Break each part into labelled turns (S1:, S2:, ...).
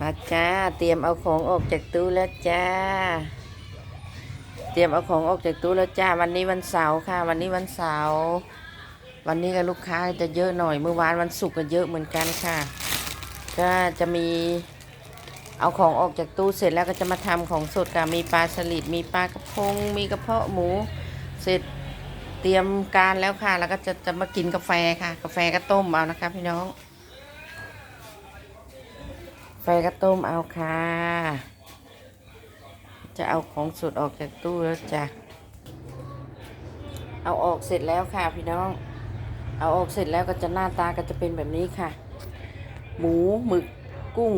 S1: มาจ้า เตรียมเอาของออกจากตู้แล้วจ้า เตรียมเอาของออกจากตู้แล้วจ้า วันนี้วันเสาร์ค่ะ วันนี้วันเสาร์วันนี้ก็ลูกค้าจะเยอะหน่อยเมื่อวานวันศุกร์ก็เยอะเหมือนกันค่ะ ก็จะมีเอาของออกจากตู้เสร็จแล้วก็จะมาทำของสดค่ะมีปลาสลิดมีปลากระพง มีกระเพาะหมู เสร็จเตรียมการแล้วค่ะ แล้วก็จะจะมากินกาแฟค่ะ กาแฟก็ต้มเอานะคะพี่น้อง ไฟก็ต้มเอาค่ะ จะเอาของสดออกจากตู้แล้วจ้ะ เอาออกเสร็จแล้วค่ะพี่น้อง เอาออกเสร็จแล้วก็จะหน้าตาก็จะเป็นแบบนี้ค่ะ หมูหมึกกุ้ง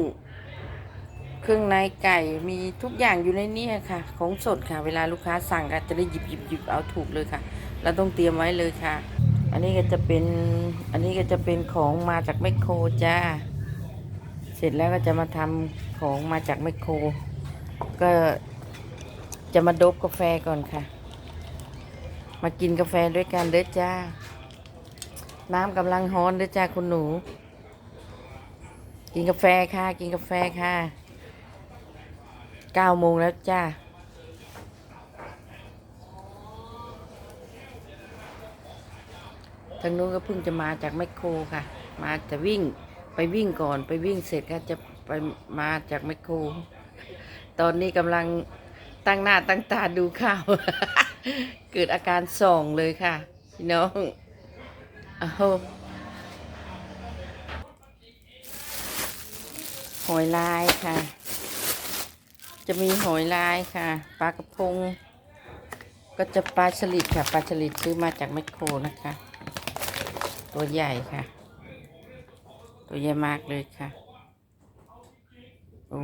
S1: เครื่องในไก่มีทุกอย่างอยู่ในนี้ค่ะ ของสดค่ะ เวลาลูกค้าสั่งก็จะได้หยิบหยิบหยิบเอาถูกเลยค่ะ เราต้องเตรียมไว้เลยค่ะ อันนี้ก็จะเป็น อันนี้ก็จะเป็นของมาจากแมคโครจ้า ร็จแล้วก็จะมาทำของมาจากแมโคร ก็จะมาดบกาแฟก่อนค่ะ มากินกาแฟด้วยกันเด้อจ้า น้ำกำลังฮ้อนเด้อจ้าคุณหนู กินกาแฟค่ะ กินกาแฟค่ะเก้าโมงแล้วจ้าทางนู้นก็เพิ่งจะมาจากแมคโครค่ะ มาจะวิ่ง ไปวิ่งก่อนไปวิ่งเสร็จก็จะไปมาจากแมคโคร ตอนนี้กำลังตั้งหน้าตั้งตาดูข่าว เกิดอาการส่องเลยค่ะพี่น้องอ้าวหอยลายค่ะ จะมีหอยลายค่ะ ปลากระพง ก็จะปลาฉลิดค่ะ ปลาฉลิดซื้อมาจากแมคโครนะคะ ตัวใหญ่ค่ะ ตัวใหญ่มากเลยค่ะ โอ้